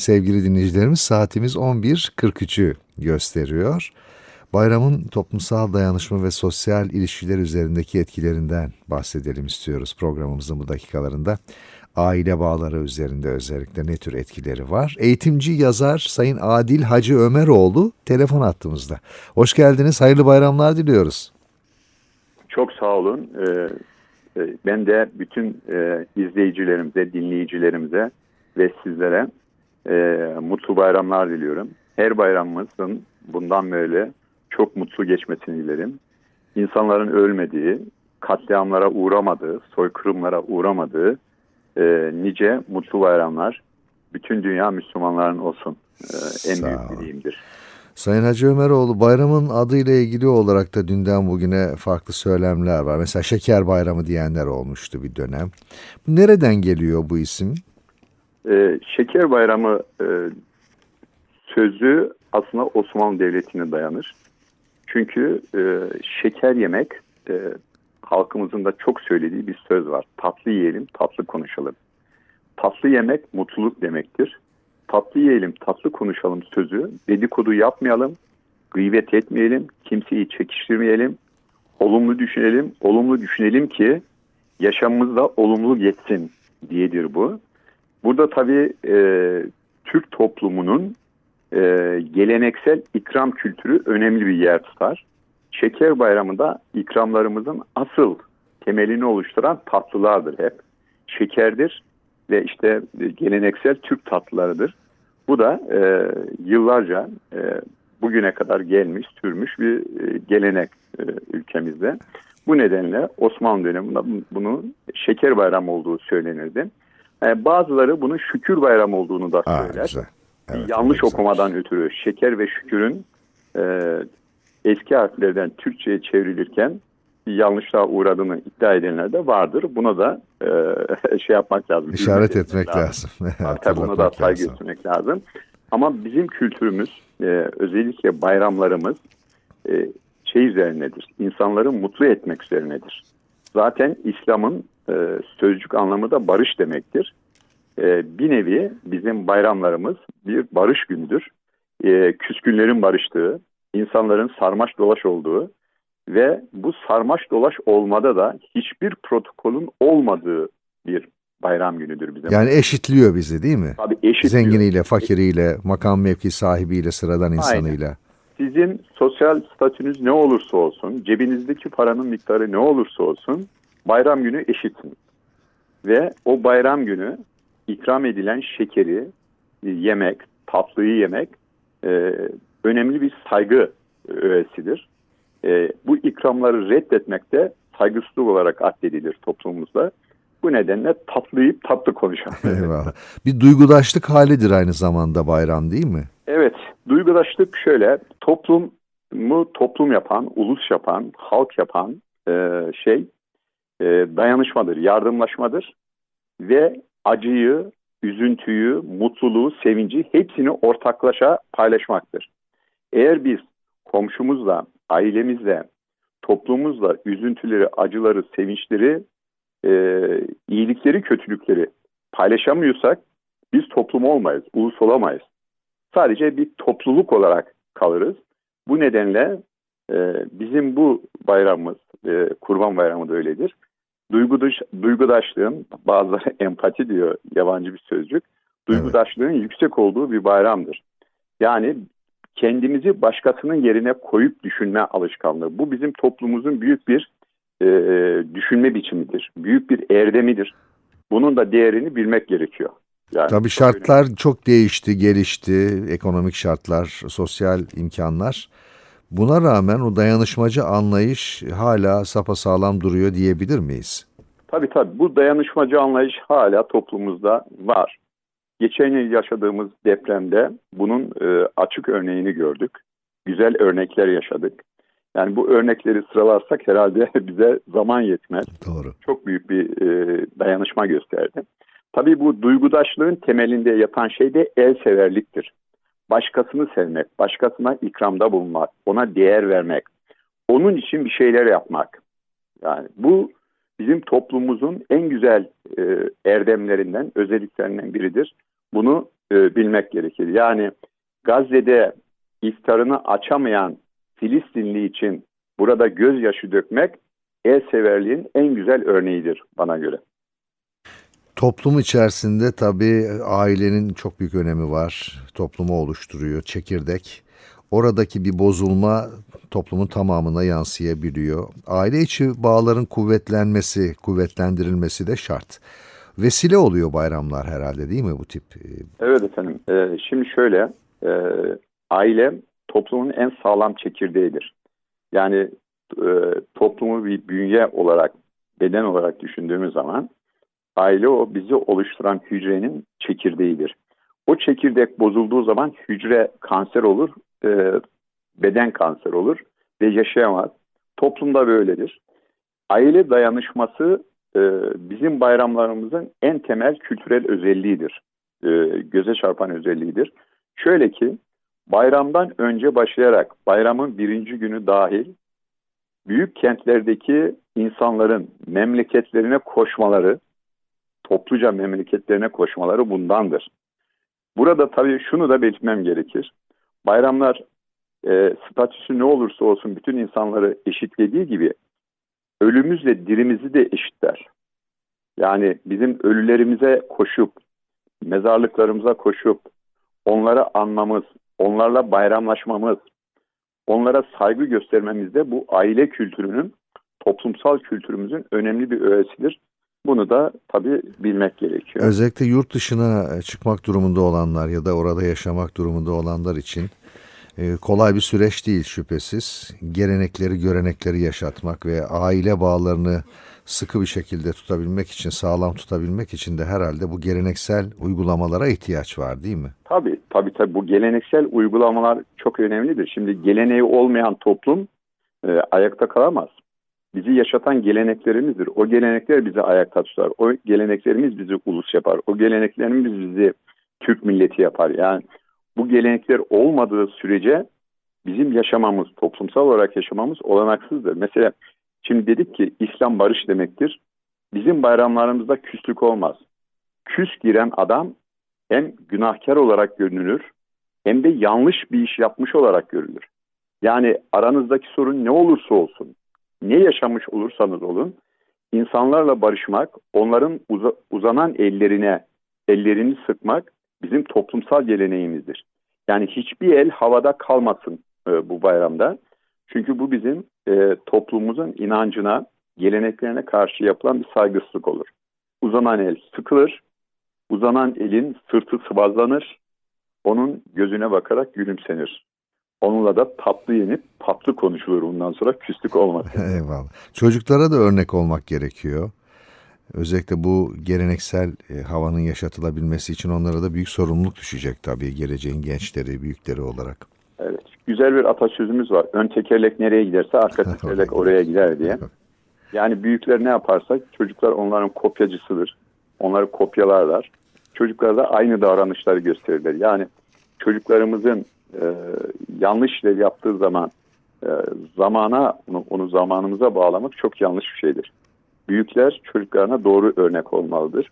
sevgili dinleyicilerimiz saatimiz 11.43'ü gösteriyor. Bayramın toplumsal dayanışma ve sosyal ilişkiler üzerindeki etkilerinden bahsedelim istiyoruz programımızın bu dakikalarında. Aile bağları üzerinde özellikle ne tür etkileri var? Eğitimci yazar Sayın Adil Hacı Ömeroğlu telefon attığımızda. Hoş geldiniz, hayırlı bayramlar diliyoruz. Çok sağ olun. Ee, e, ben de bütün e, izleyicilerimize, dinleyicilerimize ve sizlere e, mutlu bayramlar diliyorum. Her bayramımızın bundan böyle çok mutlu geçmesini dilerim. İnsanların ölmediği, katliamlara uğramadığı, soykırımlara uğramadığı e, nice mutlu bayramlar bütün dünya Müslümanların olsun. E, en büyük dileğimdir. Sayın Hacı Ömeroğlu bayramın adıyla ilgili olarak da dünden bugüne farklı söylemler var. Mesela Şeker Bayramı diyenler olmuştu bir dönem. Nereden geliyor bu isim? Ee, Şeker Bayramı e, sözü aslında Osmanlı Devleti'ne dayanır. Çünkü e, şeker yemek e, halkımızın da çok söylediği bir söz var. Tatlı yiyelim, tatlı konuşalım. Tatlı yemek mutluluk demektir. Tatlı yiyelim, tatlı konuşalım sözü. Dedikodu yapmayalım, gıybet etmeyelim, kimseyi çekiştirmeyelim. Olumlu düşünelim, olumlu düşünelim ki yaşamımızda olumlu geçsin diyedir bu. Burada tabii e, Türk toplumunun e, geleneksel ikram kültürü önemli bir yer tutar. Şeker bayramında ikramlarımızın asıl temelini oluşturan tatlılardır hep. Şekerdir ve işte geleneksel Türk tatlılarıdır. Bu da e, yıllarca e, bugüne kadar gelmiş, sürmüş bir e, gelenek e, ülkemizde. Bu nedenle Osmanlı döneminde bunu şeker bayramı olduğu söylenirdi. E, bazıları bunun şükür bayramı olduğunu da Aa, söyler. güzel. Evet, Yanlış evet, güzel. okumadan ötürü şeker ve şükürün e, eski harflerden Türkçe'ye çevrilirken yanlışlığa uğradığını iddia edenler de vardır. Buna da e, şey yapmak lazım. İşaret etmek lazım. Tabii buna da saygı lazım. lazım. Ama bizim kültürümüz e, özellikle bayramlarımız e, şey üzerinedir. İnsanları mutlu etmek üzerinedir. Zaten İslam'ın e, sözcük anlamı da barış demektir. E, bir nevi bizim bayramlarımız bir barış gündür. E, küskünlerin barıştığı, insanların sarmaş dolaş olduğu ve bu sarmaş dolaş olmada da hiçbir protokolün olmadığı bir bayram günüdür bizim. Yani eşitliyor bizi değil mi? Tabii eşit diyor. Zenginiyle, fakiriyle, makam mevki sahibiyle, sıradan insanıyla. Sizin sosyal statünüz ne olursa olsun, cebinizdeki paranın miktarı ne olursa olsun bayram günü eşitsiniz. Ve o bayram günü ikram edilen şekeri e, yemek, tatlıyı yemek e, önemli bir saygı öğesidir. E, bu ikramları reddetmek de saygısızlık olarak addedilir toplumumuzda. Bu nedenle tatlıyıp tatlı konuşalım. Eyvallah. Bir duygudaşlık halidir aynı zamanda bayram değil mi? Evet, duygudaşlık şöyle, toplumu toplum yapan, ulus yapan, halk yapan e, şey e, dayanışmadır, yardımlaşmadır ve acıyı, üzüntüyü, mutluluğu, sevinci hepsini ortaklaşa paylaşmaktır. Eğer biz komşumuzla, ailemizle, toplumumuzla üzüntüleri, acıları, sevinçleri, e, iyilikleri, kötülükleri paylaşamıyorsak biz toplum olmayız, ulus olamayız sadece bir topluluk olarak kalırız. Bu nedenle e, bizim bu bayramımız, e, Kurban Bayramı da öyledir. Duygudaş, duygudaşlığın, bazıları empati diyor yabancı bir sözcük, duygudaşlığın yüksek olduğu bir bayramdır. Yani kendimizi başkasının yerine koyup düşünme alışkanlığı. Bu bizim toplumumuzun büyük bir e, düşünme biçimidir. Büyük bir erdemidir. Bunun da değerini bilmek gerekiyor. Yani Tabii çok önemli. şartlar çok değişti, gelişti. Ekonomik şartlar, sosyal imkanlar. Buna rağmen o dayanışmacı anlayış hala sapasağlam duruyor diyebilir miyiz? Tabii tabii bu dayanışmacı anlayış hala toplumumuzda var. Geçen yıl yaşadığımız depremde bunun e, açık örneğini gördük. Güzel örnekler yaşadık. Yani bu örnekleri sıralarsak herhalde bize zaman yetmez. Doğru. Çok büyük bir e, dayanışma gösterdi. Tabii bu duygudaşlığın temelinde yatan şey de elseverliktir. Başkasını sevmek, başkasına ikramda bulunmak, ona değer vermek, onun için bir şeyler yapmak. Yani bu bizim toplumumuzun en güzel e, erdemlerinden, özelliklerinden biridir. Bunu e, bilmek gerekir. Yani Gazze'de iftarını açamayan Filistinli için burada gözyaşı dökmek el severliğin en güzel örneğidir bana göre. Toplum içerisinde tabii ailenin çok büyük önemi var. Toplumu oluşturuyor, çekirdek. Oradaki bir bozulma toplumun tamamına yansıyabiliyor. Aile içi bağların kuvvetlenmesi, kuvvetlendirilmesi de şart. Vesile oluyor bayramlar herhalde değil mi bu tip? e, Evet efendim. Ee, şimdi şöyle, e, aile toplumun en sağlam çekirdeğidir. Yani e, toplumu bir bünye olarak, beden olarak düşündüğümüz zaman aile o bizi oluşturan hücrenin çekirdeğidir. O çekirdek bozulduğu zaman hücre kanser olur, e, beden kanser olur ve yaşayamaz. Toplumda böyledir. Aile dayanışması e, bizim bayramlarımızın en temel kültürel özelliğidir e, göze çarpan özelliğidir. Şöyle ki bayramdan önce başlayarak bayramın birinci günü dahil büyük kentlerdeki insanların memleketlerine koşmaları, topluca memleketlerine koşmaları bundandır. Burada tabii şunu da belirtmem gerekir. Bayramlar e, statüsü ne olursa olsun bütün insanları eşitlediği gibi ölümüzle dirimizi de eşitler. Yani bizim ölülerimize koşup mezarlıklarımıza koşup onları anmamız, onlarla bayramlaşmamız, onlara saygı göstermemiz de bu aile kültürünün, toplumsal kültürümüzün önemli bir öğesidir. Bunu da tabii bilmek gerekiyor. Özellikle yurt dışına çıkmak durumunda olanlar ya da orada yaşamak durumunda olanlar için e, kolay bir süreç değil şüphesiz. Gelenekleri, görenekleri yaşatmak ve aile bağlarını sıkı bir şekilde tutabilmek için, sağlam tutabilmek için de herhalde bu geleneksel uygulamalara ihtiyaç var değil mi? Tabii tabii tabii bu geleneksel uygulamalar çok önemlidir. Şimdi geleneği olmayan toplum e, ayakta kalamaz. Bizi yaşatan geleneklerimizdir. O gelenekler bizi ayakta tutar. O geleneklerimiz bizi ulus yapar. O geleneklerimiz bizi Türk milleti yapar. Yani bu gelenekler olmadığı sürece bizim yaşamamız, toplumsal olarak yaşamamız olanaksızdır. Mesela şimdi dedik ki İslam barış demektir. Bizim bayramlarımızda küslük olmaz. Küs giren adam hem günahkar olarak görünür hem de yanlış bir iş yapmış olarak görülür. Yani aranızdaki sorun ne olursa olsun, ne yaşamış olursanız olun, insanlarla barışmak, onların uza- uzanan ellerine ellerini sıkmak bizim toplumsal geleneğimizdir. Yani hiçbir el havada kalmasın e, bu bayramda. Çünkü bu bizim e, toplumumuzun inancına, geleneklerine karşı yapılan bir saygısızlık olur. Uzanan el sıkılır, uzanan elin sırtı sıvazlanır, onun gözüne bakarak gülümsenir. Onunla da tatlı yenip tatlı konuşulur bundan sonra küslük olmaz. Eyvallah. Çocuklara da örnek olmak gerekiyor. Özellikle bu geleneksel e, havanın yaşatılabilmesi için onlara da büyük sorumluluk düşecek tabii geleceğin gençleri, büyükleri olarak. Evet. Güzel bir atasözümüz var. Ön tekerlek nereye giderse arka tekerlek oraya gider diye. Yani büyükler ne yaparsa çocuklar onların kopyacısıdır. Onları kopyalarlar. Çocuklar da aynı davranışları gösterirler. Yani çocuklarımızın e, yanlış işler yaptığı zaman e, zamana onu, onu zamanımıza bağlamak çok yanlış bir şeydir. Büyükler çocuklarına doğru örnek olmalıdır.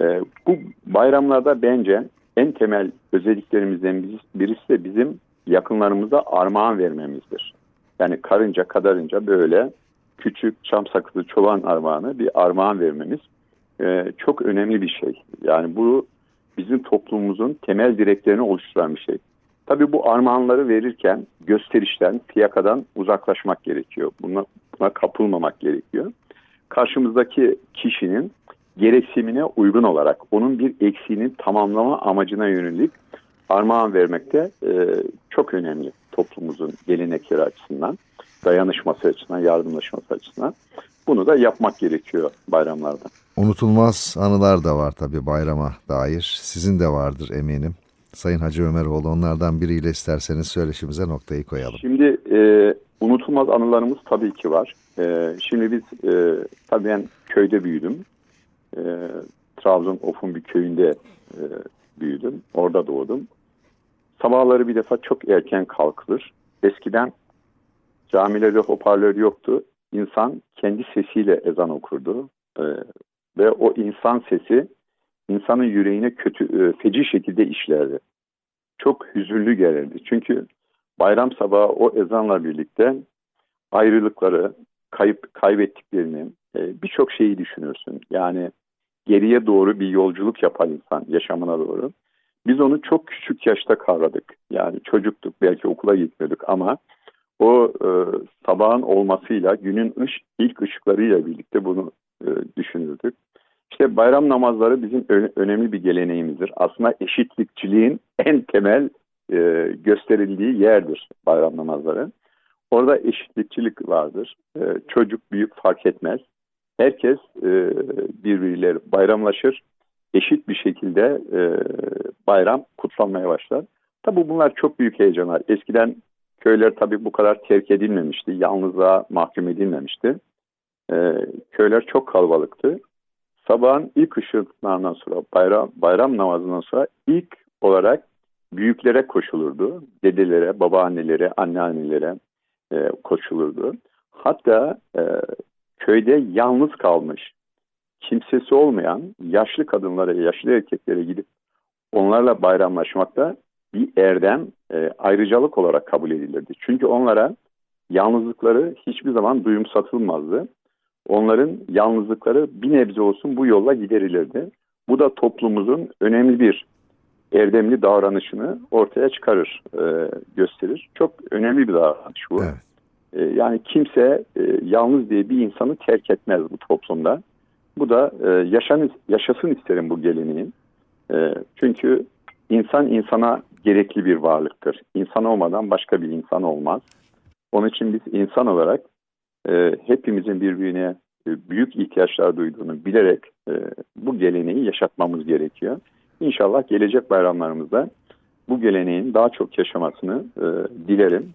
E, bu bayramlarda bence en temel özelliklerimizden birisi de bizim yakınlarımıza armağan vermemizdir. Yani karınca kadarınca böyle küçük çam sakızı çoban armağanı bir armağan vermemiz e, çok önemli bir şey. Yani bu bizim toplumumuzun temel direklerini oluşturan bir şey. Tabii bu armağanları verirken gösterişten, fiyakadan uzaklaşmak gerekiyor. Buna, buna kapılmamak gerekiyor. Karşımızdaki kişinin gereksinimine uygun olarak onun bir eksiğini tamamlama amacına yönelik armağan vermek de e, çok önemli toplumumuzun gelenekleri açısından, dayanışması açısından, yardımlaşması açısından. Bunu da yapmak gerekiyor bayramlarda. Unutulmaz anılar da var tabii bayrama dair. Sizin de vardır eminim. Sayın Hacı Ömeroğlu onlardan biriyle isterseniz söyleşimize noktayı koyalım. Şimdi e, unutulmaz anılarımız tabii ki var. E, şimdi biz e, tabii ben köyde büyüdüm. E, Trabzon Of'un bir köyünde e, büyüdüm. Orada doğdum. Sabahları bir defa çok erken kalkılır. Eskiden camilerde hoparlör yoktu. İnsan kendi sesiyle ezan okurdu. E, ve o insan sesi insanın yüreğine kötü, e, feci şekilde işlerdi. Çok hüzünlü gelirdi. Çünkü bayram sabahı o ezanla birlikte ayrılıkları, kayıp kaybettiklerini, e, birçok şeyi düşünürsün. Yani geriye doğru bir yolculuk yapan insan yaşamına doğru. Biz onu çok küçük yaşta kavradık. Yani çocuktuk, belki okula gitmiyorduk ama o e, sabahın olmasıyla, günün ış, ilk ışıklarıyla birlikte bunu e, düşünürdük. İşte bayram namazları bizim önemli bir geleneğimizdir. Aslında eşitlikçiliğin en temel e, gösterildiği yerdir bayram namazları. Orada eşitlikçilik vardır. E, çocuk büyük fark etmez. Herkes e, birbiriyle bayramlaşır. Eşit bir şekilde e, bayram kutlanmaya başlar. Tabi bunlar çok büyük heyecanlar. Eskiden köyler tabi bu kadar terk edilmemişti. Yalnızlığa mahkum edilmemişti. E, köyler çok kalabalıktı. Sabahın ilk ışıklarından sonra bayram, bayram namazından sonra ilk olarak büyüklere koşulurdu. Dedelere, babaannelere, anneannelere e, koşulurdu. Hatta e, köyde yalnız kalmış, kimsesi olmayan yaşlı kadınlara, yaşlı erkeklere gidip onlarla bayramlaşmakta bir erdem, e, ayrıcalık olarak kabul edilirdi. Çünkü onlara yalnızlıkları hiçbir zaman duyum satılmazdı. Onların yalnızlıkları bir nebze olsun bu yolla giderilirdi. Bu da toplumumuzun önemli bir erdemli davranışını ortaya çıkarır, e, gösterir. Çok önemli bir davranış bu. Evet. E, yani kimse e, yalnız diye bir insanı terk etmez bu toplumda. Bu da e, yaşan, yaşasın isterim bu geleneğin. E, çünkü insan insana gerekli bir varlıktır. İnsan olmadan başka bir insan olmaz. Onun için biz insan olarak e, hepimizin birbirine e, büyük ihtiyaçlar duyduğunu bilerek e, bu geleneği yaşatmamız gerekiyor. İnşallah gelecek bayramlarımızda bu geleneğin daha çok yaşamasını e, dilerim.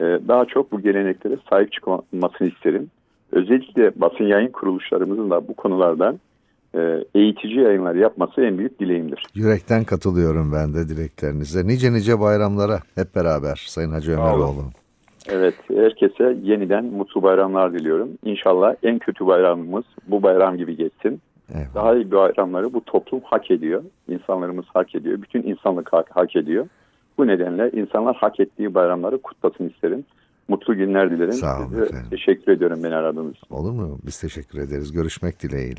E, daha çok bu geleneklere sahip çıkılmasını isterim. Özellikle basın yayın kuruluşlarımızın da bu konularda e, eğitici yayınlar yapması en büyük dileğimdir. Yürekten katılıyorum ben de dileklerinize. Nice nice bayramlara hep beraber Sayın Hacı. Ömeroğlu. Evet, herkese yeniden mutlu bayramlar diliyorum. İnşallah en kötü bayramımız bu bayram gibi geçsin. Eyvallah. Daha iyi bayramları bu toplum hak ediyor. İnsanlarımız hak ediyor. Bütün insanlık hak, hak ediyor. Bu nedenle insanlar hak ettiği bayramları kutlasın isterim. Mutlu günler dilerim. Sağ olun Size efendim. teşekkür ediyorum beni aradığınız için. Olur mu? Biz teşekkür ederiz. Görüşmek dileğiyle.